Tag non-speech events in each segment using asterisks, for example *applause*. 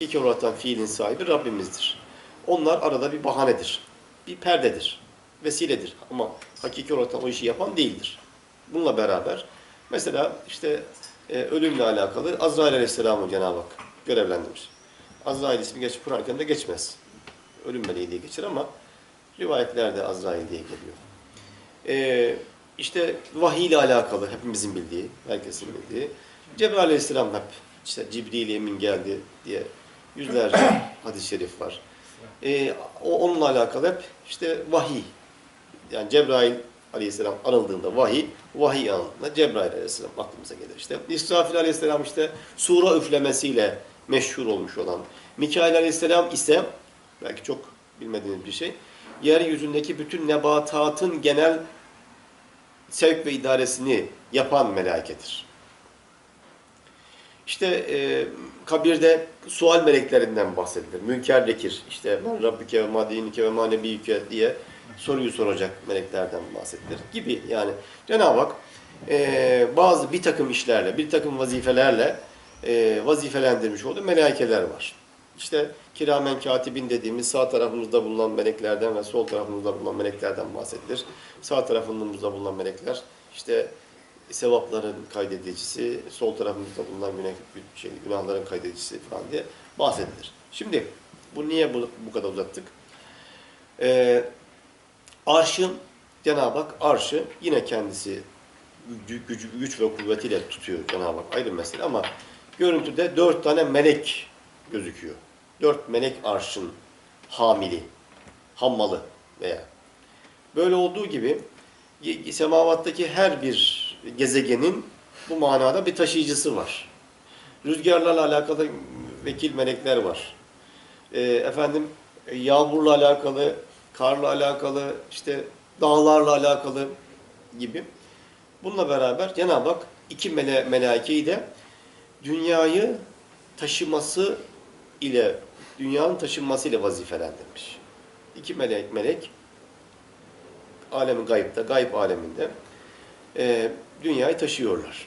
İlk olarak fiilin sahibi Rabbimizdir. Onlar arada bir bahanedir, bir perdedir, vesiledir. Ama hakiki olarak o işi yapan değildir. Bununla beraber mesela işte e, ölümle alakalı Azrail Aleyhisselam'ı Cenab-ı Hak görevlendirmiş. Azrail ismi geç Kur'an-ı geçmez. Ölüm meleği diye geçer ama rivayetlerde Azrail diye geliyor. E, işte vahiy ile alakalı hepimizin bildiği, herkesin bildiği. Cebrail Aleyhisselam hep işte Cibril Emin geldi diye yüzlerce *coughs* hadis-i şerif var. O, onunla alakalı hep işte vahiy. Yani Cebrail aleyhisselam anıldığında vahiy, vahiy anıldığında Cebrail aleyhisselam aklımıza gelir. İşte İsrafil aleyhisselam işte sura üflemesiyle meşhur olmuş olan. Mikail aleyhisselam ise belki çok bilmediğiniz bir şey. Yeryüzündeki bütün nebatatın genel sevk ve idaresini yapan melaikedir. İşte e, kabirde sual meleklerinden bahsedilir. Münker Nekir, işte ben Rabbike ve madinike ve manebiyike diye soruyu soracak meleklerden bahsedilir gibi. Yani Cenab-ı Hak e, bazı bir takım işlerle, bir takım vazifelerle e, vazifelendirmiş olduğu melaikeler var. İşte kiramen katibin dediğimiz sağ tarafımızda bulunan meleklerden ve sol tarafımızda bulunan meleklerden bahsedilir. Sağ tarafımızda bulunan melekler işte sevapların kaydedicisi, sol tarafımızda bulunan günah, şey, günahların kaydedicisi falan diye bahsedilir. Şimdi bu niye bu, bu kadar uzattık? Ee, arşın, Cenab-ı Hak arşı yine kendisi gücü, gücü, güç ve kuvvetiyle tutuyor Cenab-ı Hak ayrı mesele ama görüntüde dört tane melek gözüküyor. Dört melek arşın hamili, hammalı veya. Böyle olduğu gibi semavattaki her bir gezegenin bu manada bir taşıyıcısı var. Rüzgarlarla alakalı vekil melekler var. E, efendim yağmurla alakalı, karla alakalı, işte dağlarla alakalı gibi. Bununla beraber Cenab-ı Hak iki mele melaikeyi de dünyayı taşıması ile dünyanın taşınması ile vazifelendirmiş. İki melek melek alemin gayipte, gayb aleminde e, dünyayı taşıyorlar.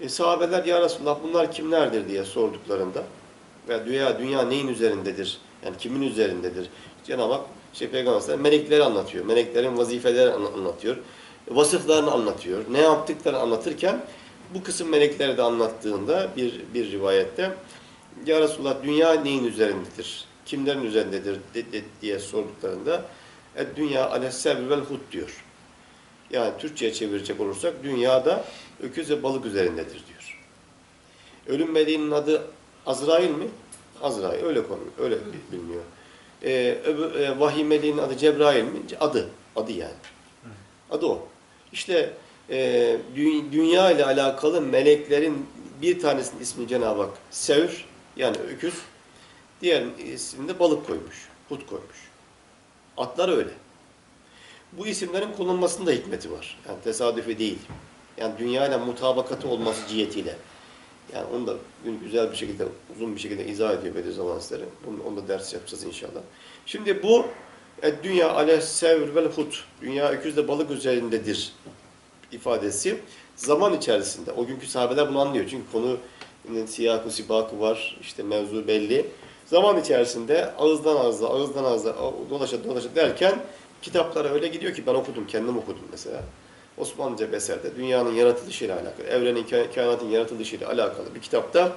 E, sahabeler ya Resulullah bunlar kimlerdir diye sorduklarında ve dünya dünya neyin üzerindedir? Yani kimin üzerindedir? Cenab-ı Hak şey Peygamber melekleri anlatıyor. Meleklerin vazifeleri anlatıyor. Vasıflarını anlatıyor. Ne yaptıklarını anlatırken bu kısım melekleri de anlattığında bir, bir rivayette Ya Resulullah dünya neyin üzerindedir? Kimlerin üzerindedir diye sorduklarında dünya aleyhisselam vel hud diyor. Yani Türkçe'ye çevirecek olursak dünyada öküz ve balık üzerindedir diyor. Ölüm meleğinin adı Azrail mi? Azrail öyle konu, öyle biliniyor. Ee, öbür, e, vahiy meleğinin adı Cebrail mi? Adı, adı yani. Adı o. İşte e, dünya ile alakalı meleklerin bir tanesinin ismi Cenab-ı Hak Sevr yani öküz, diğer isminde balık koymuş, hut koymuş. Atlar öyle. Bu isimlerin kullanılmasında hikmeti var. Yani tesadüfi değil. Yani dünyayla mutabakatı olması cihetiyle. Yani onu da güzel bir şekilde, uzun bir şekilde izah ediyor Bediüzzaman Hazretleri. Bunu, onu da ders yapacağız inşallah. Şimdi bu e, dünya aleyhissevr vel hut. Dünya öküzle balık üzerindedir ifadesi zaman içerisinde. O günkü sahabeler bunu anlıyor. Çünkü konu siyah sibakı var. işte mevzu belli. Zaman içerisinde ağızdan ağza, ağızdan ağza dolaşa dolaşa derken kitaplara öyle gidiyor ki ben okudum, kendim okudum mesela. Osmanlıca beserde dünyanın yaratılışıyla alakalı, evrenin, kainatın yaratılışıyla alakalı bir kitapta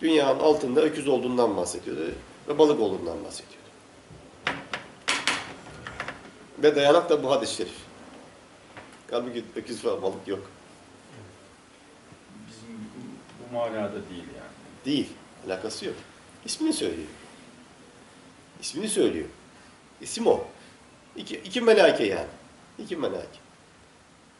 dünyanın altında öküz olduğundan bahsediyordu ve balık olduğundan bahsediyordu. Ve dayanak da bu hadis-i şerif. Halbuki öküz var, balık yok. Bizim bu manada değil yani. Değil, alakası yok. İsmini söylüyor. İsmini söylüyor. İsim o. İki, iki melaike yani. İki melaike.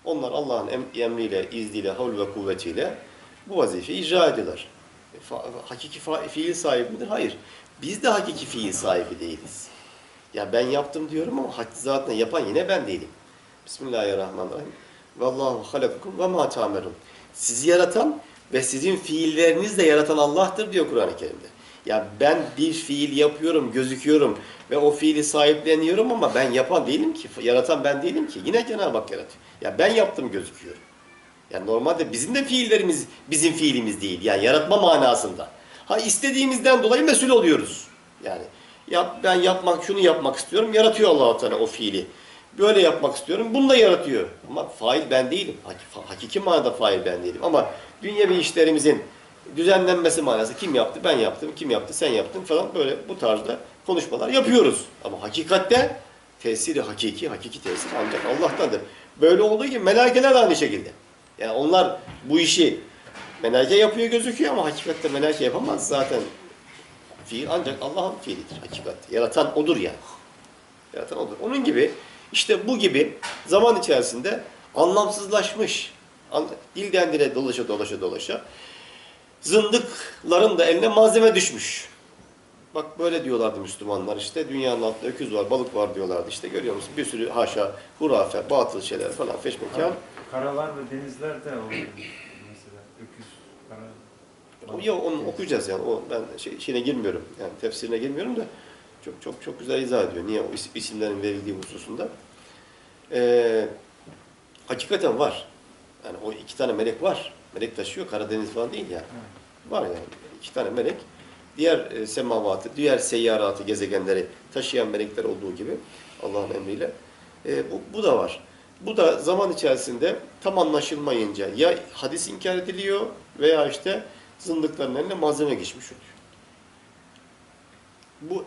Onlar Allah'ın em, emriyle, izniyle, havl ve kuvvetiyle bu vazifeyi icra ediyorlar. E, fa, hakiki fiil sahibi midir? Hayır. Biz de hakiki fiil sahibi değiliz. Ya ben yaptım diyorum ama zatına yapan yine ben değilim. Bismillahirrahmanirrahim. Vallahu halakakum ve ma ta'merun. Sizi yaratan ve sizin fiillerinizle yaratan Allah'tır diyor Kur'an-ı Kerim'de. Ya ben bir fiil yapıyorum, gözüküyorum ve o fiili sahipleniyorum ama ben yapan değilim ki, yaratan ben değilim ki. Yine Cenab-ı Hak yaratıyor. Ya ben yaptım gözüküyorum. Yani normalde bizim de fiillerimiz bizim fiilimiz değil. Yani yaratma manasında. Ha istediğimizden dolayı mesul oluyoruz. Yani yap, ben yapmak şunu yapmak istiyorum. Yaratıyor Allah Teala o fiili. Böyle yapmak istiyorum. Bunu da yaratıyor. Ama fail ben değilim. Hak- Hakiki manada fail ben değilim. Ama dünyevi işlerimizin düzenlenmesi manası kim yaptı? Ben yaptım. Kim yaptı? Sen yaptın falan böyle bu tarzda konuşmalar yapıyoruz. Ama hakikatte tesiri hakiki, hakiki tesir ancak Allah'tandır. Böyle olduğu gibi melaikeler de aynı şekilde. Yani onlar bu işi melaike yapıyor gözüküyor ama hakikatte melaike yapamaz zaten. Fiil ancak Allah'ın fiilidir hakikat. Yaratan odur yani. Yaratan odur. Onun gibi işte bu gibi zaman içerisinde anlamsızlaşmış, an- dilden dile dolaşa dolaşa dolaşa zındıkların da eline malzeme düşmüş. Bak böyle diyorlardı Müslümanlar işte dünyanın altında öküz var, balık var diyorlardı işte görüyor musun? Bir sürü haşa, hurafe, batıl şeyler falan feşmekan. Karalar ve denizler de oluyor. Mesela öküz, kara. Ya onu okuyacağız yani. O ben şey, şeyine girmiyorum. Yani tefsirine girmiyorum da çok çok çok güzel izah ediyor. Niye o is- isimlerin verildiği hususunda. Ee, hakikaten var. Yani o iki tane melek var. Melek taşıyor. Karadeniz falan değil yani. Var yani. iki tane melek. Diğer e, semavatı, diğer seyyaratı, gezegenleri taşıyan melekler olduğu gibi Allah'ın emriyle. E, bu, bu da var. Bu da zaman içerisinde tam anlaşılmayınca ya hadis inkar ediliyor veya işte zındıkların eline malzeme geçmiş oluyor. Bu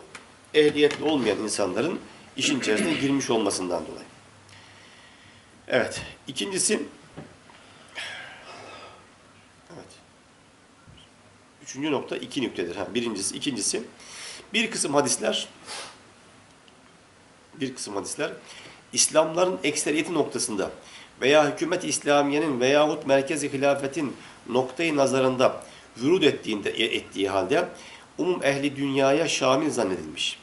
ehliyetli olmayan insanların işin içerisine girmiş olmasından dolayı. Evet. İkincisi Evet. Üçüncü nokta iki nüktedir. Ha, birincisi, ikincisi bir kısım hadisler bir kısım hadisler İslamların ekseriyeti noktasında veya hükümet İslamiye'nin veyahut merkezi hilafetin noktayı nazarında vürud ettiğinde ettiği halde umum ehli dünyaya şamil zannedilmiş.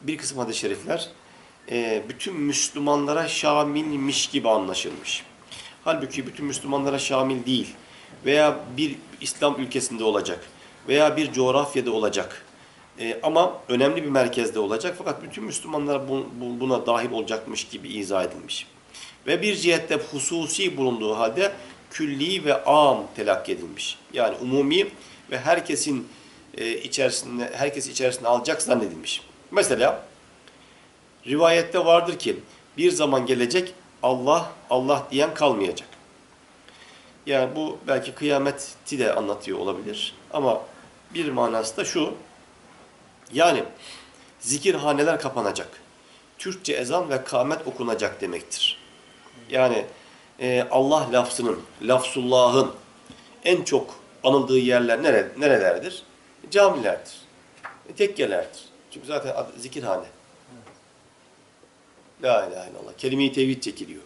Bir kısım hadis-i şerifler e, bütün Müslümanlara şamilmiş gibi anlaşılmış. Halbuki bütün Müslümanlara şamil değil veya bir İslam ülkesinde olacak veya bir coğrafyada olacak. E, ama önemli bir merkezde olacak fakat bütün Müslümanlar bu- bu- buna dahil olacakmış gibi izah edilmiş. Ve bir cihette hususi bulunduğu halde külli ve am telakki edilmiş. Yani umumi ve herkesin e, içerisinde herkes içerisinde alacak zannedilmiş. Mesela rivayette vardır ki bir zaman gelecek Allah Allah diyen kalmayacak. Yani bu belki kıyameti de anlatıyor olabilir. Ama bir manası da şu. Yani zikirhaneler kapanacak. Türkçe ezan ve kâmet okunacak demektir. Yani e, Allah lafzının, lafzullahın en çok anıldığı yerler nere, nerelerdir? Camilerdir. E, tekkelerdir. Çünkü zaten adı, zikirhane. La ilahe illallah. Kelime-i tevhid çekiliyor.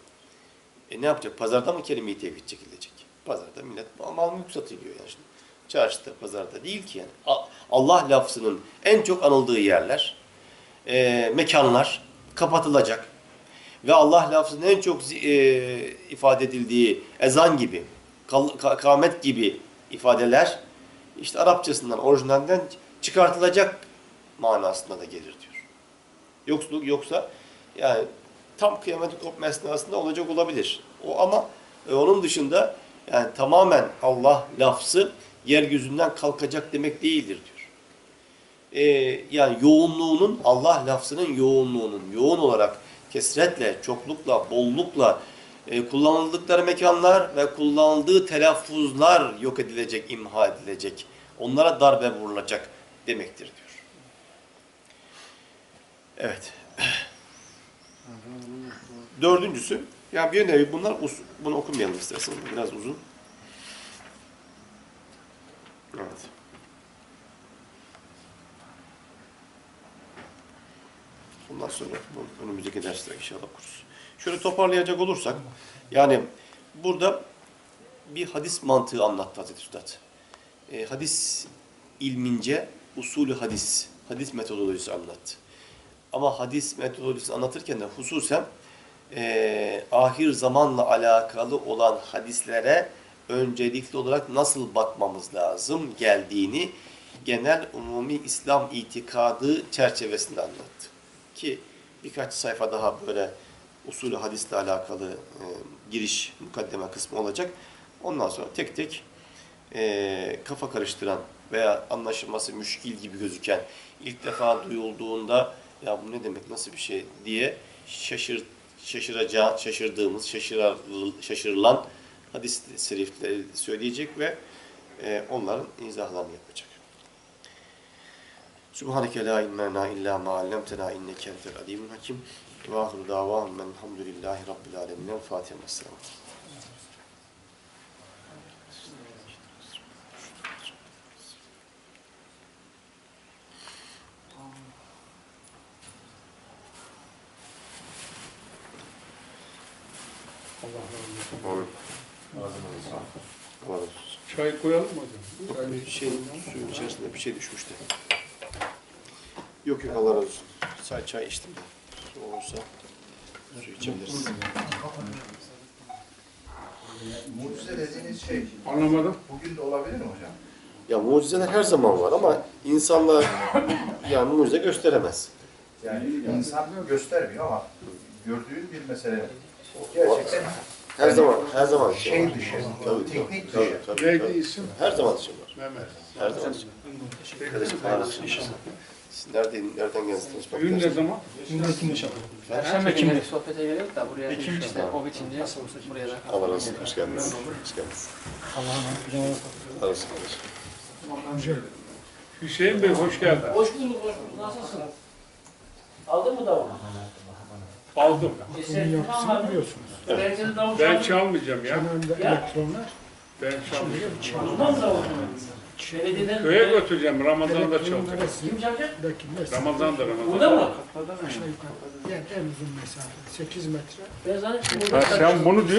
E ne yapacak? Pazarda mı kelime-i tevhid çekilecek? Pazarda millet mal mülk satılıyor yani şimdi. Çarşıda, pazarda değil ki yani. Allah lafzının en çok anıldığı yerler, e, mekanlar kapatılacak. Ve Allah lafzının en çok e, ifade edildiği ezan gibi, kal- ka- kâmet gibi ifadeler işte Arapçasından, orijinalinden çıkartılacak manasına da gelir diyor. Yoksulluk yoksa yani tam kıyametin kopma esnasında olacak olabilir. O ama e, onun dışında yani tamamen Allah lafzı yeryüzünden kalkacak demek değildir diyor. E, yani yoğunluğunun Allah lafzının yoğunluğunun yoğun olarak kesretle, çoklukla, bollukla e, kullanıldıkları mekanlar ve kullanıldığı telaffuzlar yok edilecek, imha edilecek. Onlara darbe vurulacak demektir diyor. Evet. *clears throat* Dördüncüsü, ya bir nevi bunlar, bunu okumayalım isterseniz, bu biraz uzun. Evet. Bundan sonra önümüzdeki derste inşallah okuruz. Şöyle toparlayacak olursak, yani burada bir hadis mantığı anlattı Hazreti Üstad. E, hadis ilmince usulü hadis, hadis metodolojisi anlattı. Ama hadis metodolojisini anlatırken de hususen e, ahir zamanla alakalı olan hadislere öncelikli olarak nasıl bakmamız lazım geldiğini genel umumi İslam itikadı çerçevesinde anlattı. Ki birkaç sayfa daha böyle usulü hadisle alakalı e, giriş, mukaddeme kısmı olacak. Ondan sonra tek tek e, kafa karıştıran veya anlaşılması müşkil gibi gözüken ilk defa duyulduğunda ya bu ne demek nasıl bir şey diye şaşır şaşıracağı şaşırdığımız şaşırar, şaşırılan hadis serifleri söyleyecek ve e, onların izahlarını yapacak. Subhaneke la ilme lena illa ma allamtena inneke entel alimul hakim. Ve ahiru davahum elhamdülillahi rabbil alemin. Fatiha. Esselamu Amin. Allah razı olsun. Çay koyalım mı hocam? Bir şey, suyun içerisinde bir şey düşmüştü. Yok yok Allah razı olsun. Çay, çay içtim de. Su olursa su içebiliriz. Mucize dediğiniz şey Anlamadım. bugün de olabilir mi hocam? Ya mucizeler her zaman var ama insanlar yani mucize gösteremez. Yani insan göstermiyor ama gördüğün bir mesele. Gerçekten Her zaman, her zaman için şey var. dışı, Tabii, teknik tabii, dışı. tabii, Neydi tabii. isim? Her zaman için var. Mehmet. Her zaman için. Kardeşim, kardeşim. Siz nereden, nereden geldiniz? Bak, Düğün ne zaman? Perşembe günü sohbete geliyoruz da buraya işte o bitince buraya da Allah razı olsun. Hoş geldiniz. Hoş geldiniz. Allah razı olsun. Hüseyin Bey hoş geldin. Hoş bulduk, hoş bulduk. Nasılsın? Aldın mı davulu? Aldım. E sen tamam mı? Öğrencinin davul Ben çalmayacağım ya. Ya, Ben çalmayacağım. mı davul? Belediyeden... Köye götüreceğim. Ramazan'da çalacağım. Kim çalacak? Ramazan'da Ramazan. Burada mı? Yani en uzun mesafe 8 metre. Ben zannettim Ha, sen bunu diyor.